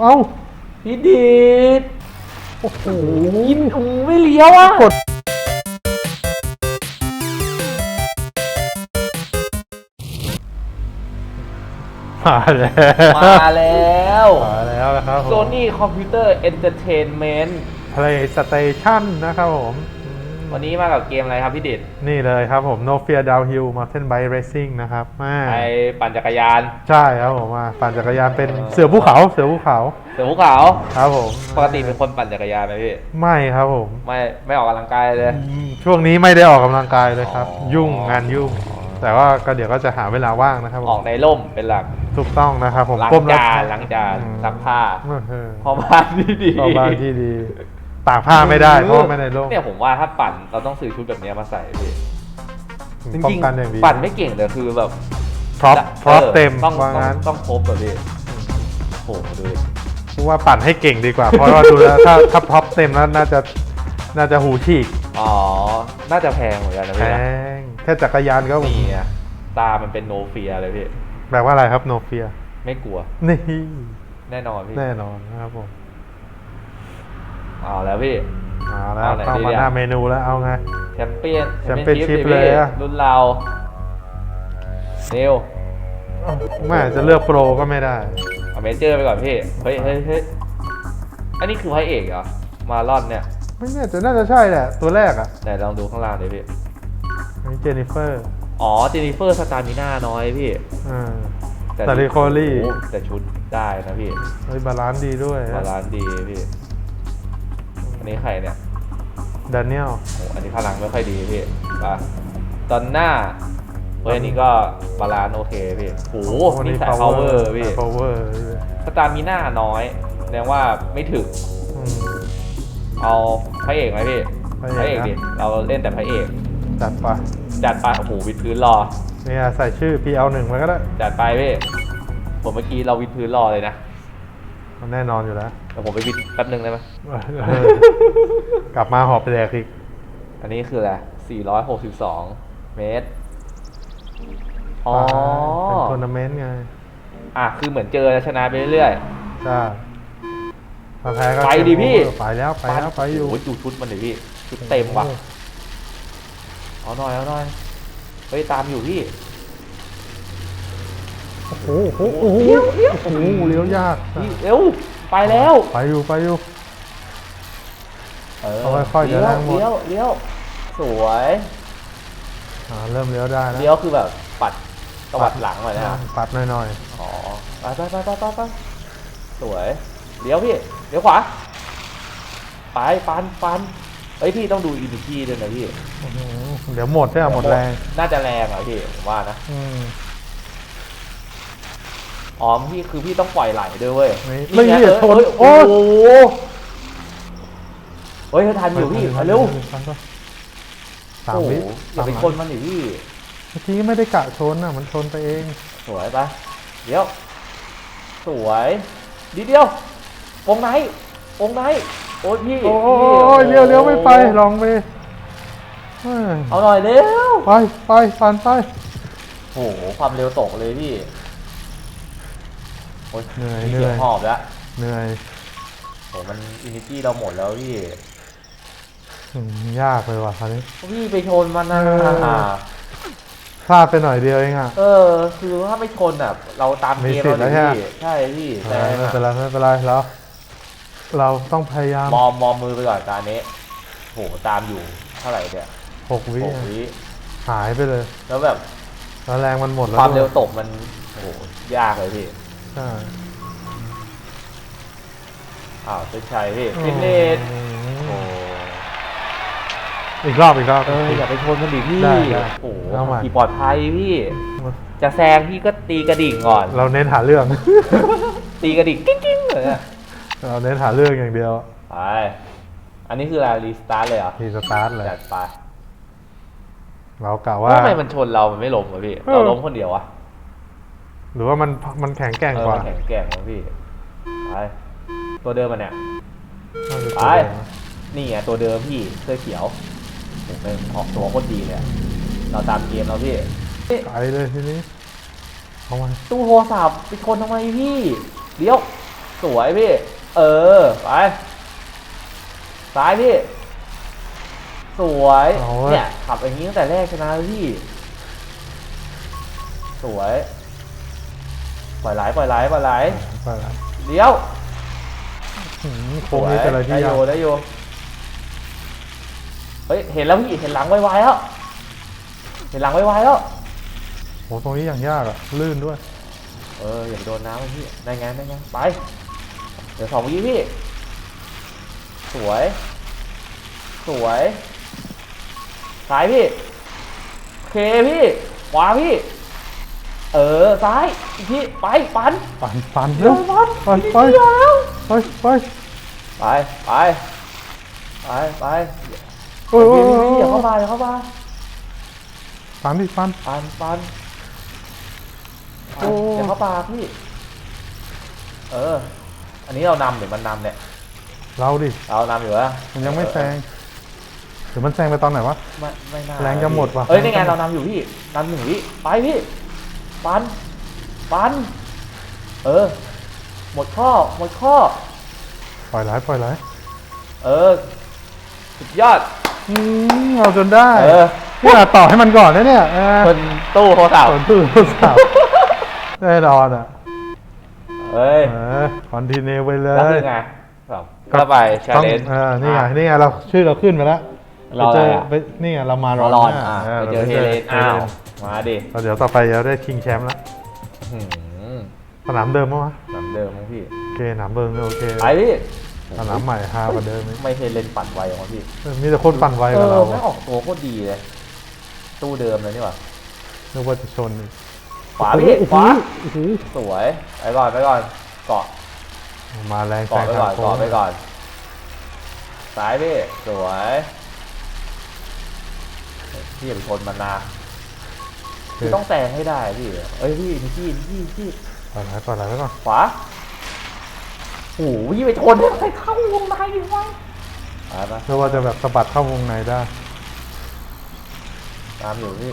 เอ้าพี่ดิดโอ้โหกินอูไม่เลี้ยวอะกดมาแล้วมาแล้วมาแล้วนะครับผมโซนี่คอมพิวเตอร์เอนเตอร์เทนเมนต์ PlayStation นะครับผมอืม วันนี้มากับเกมอะไรครับพี่ดิดนี่เลยครับผม No Fear Downhill Mountain Bike Racing นะครับมาไอปั่นจักรยาน ใช่ครับผมมาปั่นจักรยานเป็นเสือภูเขาเสือภูเขาเสือภูเขาครับผมปกติเป็นคนปั่นจักรยานไหมพี่ไม่ครับผมไม่ไม่ออกกำลังกายเลยอืมช่วงนี้ไม่ได้ออกกำลังกายเลยครับอ๋อยุ่งงานยุ่ง แต่ว่าก็เดี๋ยวก็จะหาเวลาว่างนะครับผมออกในร่มเป็นหลักถูกต้องนะครับผมล้างก้มรับจานล้างจานอืมซักผ้าเออพอบ้านที่ดีพอบ้านที่ดี ตากผ้าไม่ได้เพราะว่าไม่ได้ร่มเนี่ยผมว่าถ้าปั่นเราต้องซื้อชุดแบบเนี้ยมาใส่พี่จป้อริงงกันอย่างดีๆปั่นไม่เก่งแต่คือแบบพร็อพพร็อพออเต็มต้องว่าต้องงั้นต้องครบแบบพี่โอ้โหดูดิพูดว่าปั่นให้เก่งดีกว่า เพราะว่าดูแล้วถ้าถ้าพร็อพเต็มแล้วน่าจะน่าจะหูฉีกอ๋อ น่าจะแพงเหมือนกันนะแพพี่นะงแค่จักรยานก็นี่ไงตามันเป็นโนเฟียเลยพี่ แปลว่าอะไรครับโนเฟีย ไม่กลัว นี่แน่นอนพี่ แน่นอนนะครับผม เอาแล้วพี่ เอาแล้วเอาไหนเข้าดีมาเนี่ยหน้าเมนูแล้วเอาไง แชมเปี้ยน Championship ดิเลยพี่อะ รุ่นเราเร็วแม่จะเลือกโปรก็ไม่ได้ เอาเมเจอร์ไปก่อนพี่ เฮ้ยเฮ้ยเฮ้ยอันนี้คือพระเอกเหรอ มาลอนเนี่ย ไม่แน่จะน่าจะใช่แหละ ตัวแรกอะไหนลองดูข้างล่างดิพี่อันนี้เจนนิเฟอร์อ๋อเจนนิเฟอร์สตามิน่าน้อยพี่อ่า แต่แต่ Riccoli โอ้แต่ชุดได้นะพี่เฮ้ยบาลานซ์ดีด้วยบาลานซ์ดีพี่อั นนี้ใครเนี่ยดานิเอลโอ้อันนี้พลังไม่ค่อยดีพี่ป่ะตอนหน้าเฮ้ยอันนี้ก็บาลานซ์โอเคพี่โอ้โหนี่สาย power พี่พาวเวอร์สตามิน่าน้อยแสดงว่าไม่ถึงอืมเอาพระเอกไหมพี่พระเอกดินะเราเล่นแต่พระเอก จัดไปจัดไปโอ้โหวิดพื้นรอ เนี่ยใส่ชื่อ PL หนึ่งไว้ก็ได้ จัดไปพี่ผมเมื่อกี้เราวิดพื้นรอเลยนะ มันแน่นอนอยู่แล้ว เดี๋ยวผมไปวิดแป๊บนึงได้ไหมเออกลับมาหอบไปแดกอีกอันนี้คืออะไร 462 เมตร อ๋อ เป็นทัวร์นาเมนต์ไงอะ คือเหมือนเจอแล้วชนะไปเรื่อย ใช่ถ้าแพ้ก็ไปดิพี่ ไปแล้วไปแล้วไปอยู่ โอ้ยดูชุดมันดิพี่ ชุดเต็มว่ะ เอาหน่อยเอาหน่อย เฮ้ย ตามอยู่พี่ โอ้โหโอ้โหโอ้โหโอ้โหเลี้ยวยากพี่เร็วไปแล้วไปอยู่ไปอยู่ เออเอาค่อยๆเดี๋ยวเลี้แรงหมด เลี้ยวเลี้ยวสวยอ่าเริ่มเลี้ยวได้แล้วเลี้ยวคือแบบปัดตวัดหลังหน่อยนะครับปัดหน่อยอ๋อไปไปไปไปไปไปสวยเลี้ยวพี่เลี้ยวขวาไปปันปันเฮ้ยพี่ต้องดูอินดิกี้ด้วยนะพี่ๆอื้อหือเดี๋ยวหมดใช่ไหมหมดแรงน่าจะแรงเหรอพี่ผมว่านะอืม อ๋อพี่คือพี่ต้องปล่อยไหลด้วยเว้ยไม่นี่ไม่ไงเหยียดเออชนเอ้ยโอ้โอ้ยโหเฮ้ยทันอยู่พี่มาเร็วสามโอ้โหวิอย่าไปสมชนมันดิพี่เมื่อกี้ไม่ได้กะชนอะ มันชนไปเอง สวยปะเดี๋ยว สวยดีเดียววงไหนวงไหนโอ้ยพี่ โอ้พี่ยเลี้ยวเลี้ยวไม่ไป ลองไป เอ้ยเอาหน่อยเร็ว ไปไปผ่านไปโอ้โหความเร็วตกเลยพี่ โอ้ยเหนื่อยมีเหนื่เสีอยยงหอบแล้วเหนื่อยโอ้มันอินิตี้เราหมดแล้วพี่อืมยากเลยว่ะคราวนี้ พี่ไปชนมันนะเออ พลาดไปหน่อยเดียวเองอะ เออ คือถ้าไม่ชนอะ เราตามมีเกมสิทธิ์เราแล้วดิใช่ไหม พี่ใช่พี่เอแต่อไม่เป็นไรไม่เป็นไรแล้วเราต้องพยายามมอมมอมมือไปก่อนตาเนี้โหตามอยู่เท่าไหร่เนี่ยหกวิหกวิหายไปเลยแล้วแบบ แล้วแรงมันหมดแล้วความเร็วด้วยตกมันโอ้โหยากเลยพี่ใช่ อ้าวเส้นชัยพี่ฟินเลสอืโอ้มอีกรอบอีกรอบ เอออย่าไปชนมันดิพี่ ได้ได้โอ้โหเอาใหม่ ขี่ปลอดภัยพี่ จะแซงพี่ก็ตีกระดิ่งก่อน เราเน้นหาเรื่อง ตีกระดิ่งกิ้งกิ้งเลยอะเราเน้นหาเรื่องอย่างเดียวไปอันนี้คืออะไรรีสตาร์ทเลยเหรอทีสตาร์ทเลยจัดไปเรากะว่า ทำไมมันชนเรามันไม่ล้มวะพี่เออเราล้มคนเดียววะ หรือว่ามันมันแข็งแกร่งเออกว่ามันแข็งแกร่งนะพี่ไปตัวเดิมมันเนี่ย น่าจะไปตัวเดิมนะนี่ไงตัวเดิมพี่เสื้อเขียวผมเป็นออกตัวโคตรดีเลยอะเราตามเกมแล้วพี่ไกลเลยทีนี้เอามาตู้โทรศัพท์ไปชนทำไมพี่เดี๋ยว สวยพี่ เออ ไป ซ้ายพี่ สวยเอาเว้ยเนี่ยขับอย่างนี้ตั้งแต่แรกชนะแล้วพี่ สวย ปล่อยไหลปล่อยไหลปล่อยไหลไปแล้วเลี้ยวหืมโค้งนี้เป็นอะไรที่ได้ยาโยกได้โยเฮ้ยเห็นแล้วพี่เห็นหลังไวๆแล้วเห็นหลังไวๆแล้ว โหตรงนี้อย่างยากอะลื่นด้วย เอออย่าไปโดนน้ำมันพี่ได้ไงได้ไงไป เดี๋ยวสองวิพี่ สวย สวยซ้ายพี่โอเคพี่ขวาพี่ เออซ้ายอีกทีไปปันปั่นปั่นเร็เร็ววปันไปนิดไปเดียวแล้วไปไปไปไปไปไปโอ้ยโอ้ยพี่โอ้ยพี่อย่าเข้ามาอย่าเข้ามาปั่นดิปั่นปันปันปันโอ้อย่าเข้าปากพี่เออ อันนี้เรานำหรือมันนำเนี่ย เราดิ เรานำอยู่อะมันยังไม่แซงหรือมันแซงไปตอนไหนวะไม่ไม่น่าแรงจะหมดว่ะเอ้ยนี่ไงแรงจะหมดเรานำอยู่พี่นำหนึ่งวิไปพี่ ปัน ปัน เออ หมดข้อ หมดข้อ ปล่อยไหลปล่อยไหลเออ สุดยอด อืมเอาจนได้เออนี่ยต่อให้มันก่อนนะเนี่ยเออคนตู้โทรศัพท์ส่วนตู้โทรศัพท์แน่นอนอะเอ้ยเออคอนติเนียไปเลแล้วยคือไงแบบก็ไปแชต้องร์เลน เออนี่ไงนี่ไงเราชื่อเราขึ้นไปแล้วเราไปเจออะไรอะไปนี่ไงเรามารรออรอนหน้าอะเออไปเจอเฮเลนเฮอ้าวเลน มาดิแล้วเดี๋ยวต่อไปเราได้ชิงแชมป์แล้วหืมสนามเดิมปะวะหนำเดิมมั้งพี่โอเคสนามเดิมโอเคไปพี่สนามใหม่ฮากว่าเดิมอีกไม่เฮเลนปั่นไวของพี่เออมีแต่คนปั่นไวเอกว่าอเราไม่ออกตัวโคตรดีเลย ตู้เดิมเลยนี่หว่านึกว่าจะชนอีกขวาพี่ขวาโอ้โหสวยไปก่อนไปก่อนเกาะมาแรงแซเกาะงไปทาก่องนโค้งเกาะไปก่อนซ้ายพี่สวยพี่อย่าไปชนมันนะพี่ต้องแซงให้ได้พี่ เอ้ยพี่นี่พี่นี่พี่พี่ปล่อยไหลปล่อยไหลไว้ก่อนขวาโอ้โหพี่ไปชนให้ใครเข้าวงในดิวะไปไปเพื่อว่าจะแบบสะบัดเข้าวงในได้ ตามอยู่พี่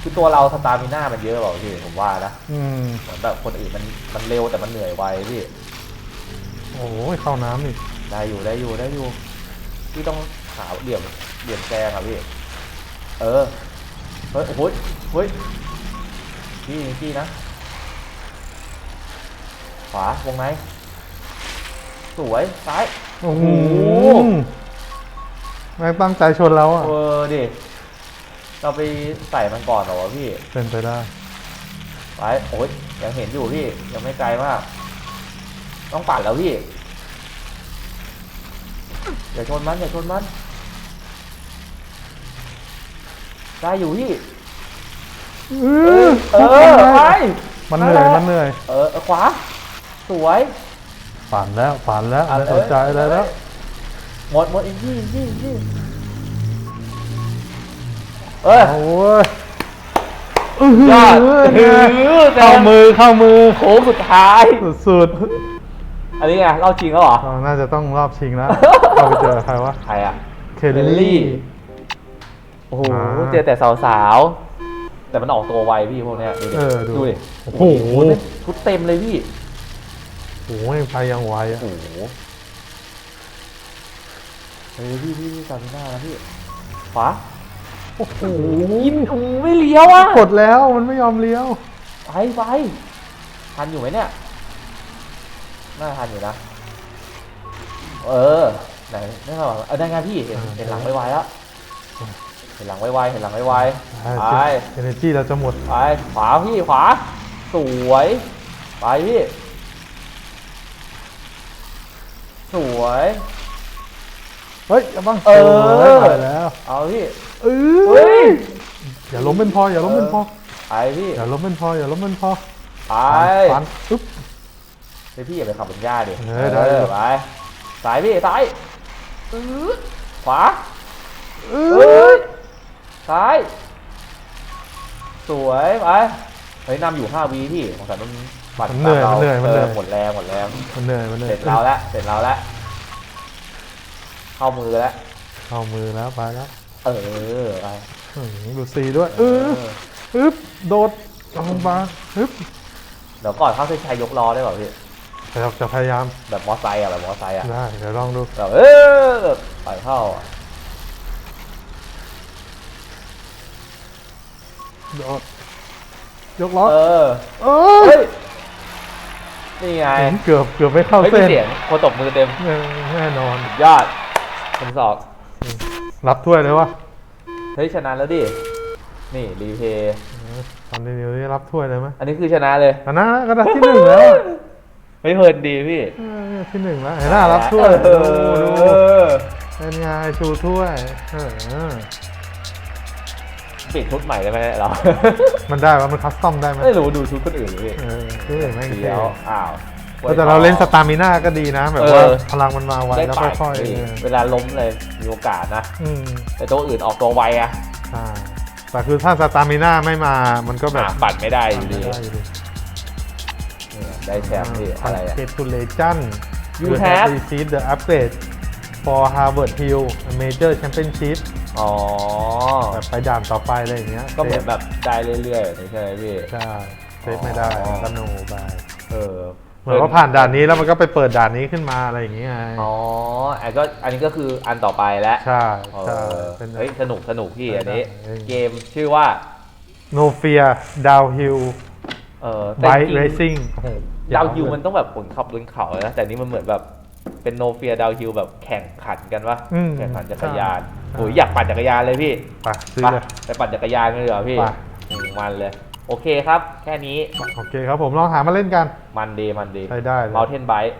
คือตัวเราสตามิน่ามันเยอะเปล่าพี่ผมว่านะอืมเหมือนแบบคนอื่นมันมันเร็วแต่มันเหนื่อยไวพี่โอ้ยเข้าน้ำอีกได้อยู่ได้อยู่ได้อยู่พี่ต้องหาเหลี่ยมเหลี่ยมแซงอะพี่ เออ เฮ้ยโอ้โหเฮ้ยพี่พี่นะ ขวาวงในสวยซ้าย โอ้โหโอ้โหแม่งตั้งใจชนเราอะ เออดิเราไปใส่มันก่อนเหรอวะพี่เป็นไปได้ไปโอ้ยยังเห็นอยู่พี่ ยังไม่ไกลมาก ต้องปัดแล้วพี่อย่าชนมันอย่าชนมัน ได้อยู่พี่เอเออเออไปมันเหนื่อยมันเหนื่อย เออเออขวา สวยฝันแล้วฝันแล้วอะไม่สนใจอะไรแล้วหมดหมดอีกที่อีกที่อีกที่เออโอ้ยยอดเออเออเข้ามือเข้ามือโค้งสุดท้ายสุดอันนี้ไงเล่าจริงแล้วเหรอๆเราน่าจะต้องรอบชิงแล้วเราไปเจอใครวะใครอะเคลลี่โอ้โหอ่า เจอแต่สาวๆ แต่มันออกตัวไวพี่พวกเนี้ยดูดิเออดูดูดิโอ้โห ชุดเต็มเลยพี่โอ้ยไปยังไวอะโอ้โหเฮ้ยพี่พี่พี่ตามหน้านะพี่ขวาโอ้โหยินโอ้ไม่เลี้ยวอะกดแล้วมันไม่ยอมเลี้ยว ไปไปทันอยู่ไหมเนี่ยน่าทันอยู่นะ เออไหนไม่ใช่หรอเออได้ไงพี่เห็นเห็นหลังไวๆแล้ว เห็นหลังไวๆเห็นหลังไวๆไปเอเนจีเราจะหมดไปขวาพี่ขวา สวย ไปพี่ สวย เฮ้ยอย่าบ้างเออโยไปแล้วเอาพี่เอเฮ้อยอย่าล้มเป็นพอ อย่าล้มเป็นพอไปพี่อย่าล้มเป็นพออย่าล้มเป็นพอไปปันปึ๊บไปพี่อย่าไปขับบนหญ้าดิเออได้ไปซ้ายพี่ซ้ายอื้อขวาเอเอ้อย ซ้าย สวยไปเฮ้ยนำอยู่ห้าวีพี่ของสันมันบัตรมันเหนื่อยตามันเหนื่อยมันเหนื่อย หมดแรงหมดแรงมันเหนื่อยมันเหนื่เสอยร็จเราแล้วเสร็จเราแล้วเข้ามือแล้วเข้ามือแล้วไปแล้วเออไปอื้อหือดูซีด้วยเออปึ๊บโดดลงมาปึ๊บเดี๋ยวก่อนเข้าเส้นชัยยกล้อได้เปล่าพี่แต่เราจะพยายามแบบมอไซค์อะแบบมอไซค์อะได้เดี๋ยวลองดูแบบเออแบบปล่อยเข้าอะ โดดยกล้อเออ เอ้เฮ้ยยนี่ไงเห็นเกือบเกือบไม่เข้าเฮ้ยมีเส้นเสียงคนตบมือเต็ม เออแน่นอน ยอดผมสอบ รับถ้วยเลยวะเฮ้ย ชนะแล้วดิ นี่รีเพย์ เออตอนนี้เดี๋ยวนี้รับถ้วยเลยไหมอันนี้คือชนะเลย ชนะแล้วก็ได้ที่หนึ่งแล้วอะไม่เพลินดีพี่เออที่หนึ่งแล้วเห็นหน้ารับถ้วยเอดูอดูเป็นไงชูถ้วยเออ เปลี่ยนชุดใหม่ได้ไหมเรา มันได้ว่ามันคัสตอมได้ไหมไม่รู้ดูชุดคนอื่นเลยพี่เออชุดอื่นแม่งเดีเท่ยวอ้าวแต่เราเล่นสตามิน่าก็ดีนะ แบบเออว่าพลังมันมาไวได้แล้วปาดค่อยๆพี่เออเวลาล้มเลยมีโอกาสนะ อืมแต่ตัวอื่นออกตัวไวอะใช่แต่คือถ้าสตามิน่าไม่มามันก็แบบอะปัดไม่ได้อยู่ดีไม่ได้อยู่ดีเนี่ยได้แชมป์พี่อะไรอะ เกตูเลจัน You have received the upgrade for Harvard Hill Major Championship อ๋อแบบไปด่านต่อไปอะไรอย่างเงี้ยก็เหมือนแบบได้เรื่อยๆแบบนี้ใช่ไหมพี่ใช่เซฟไม่ได้อ๋อก็โนไปเออเหมือนว่าผ่านด่านนี้แล้วมันก็ไปเปิดด่านนี้ขึ้นมาอะไรอย่างเงี้ยไงอ๋ออันก็อันนี้ก็คืออันต่อไปแล้วใช่เอใช่อเป็นเฮ้ยสนุกสนุกพี่อันนี้เออเกมชื่อว่าโนเฟียดาวฮิลเออไบแต่จค์ริงๆเรซิ่งดาวฮิลมันต้องแบบบนขับบนเขานะแต่นี่มันเหมือนแบบ เป็นโนเฟียดาวฮิลแบบแข่งขันกันวะแข่งขันจักรยานโอ้ยอยากปั่นจักรยานเลยพี่ไปซื้อไปเลย ไปปั่นจักรยานกันดีกว่าพี่ไปอืมมันเลย โอเคครับ แค่นี้โอเคครับผมลองหามาเล่นกัน มันดีมันดีใช้ได้เลย เมาเทนไบค์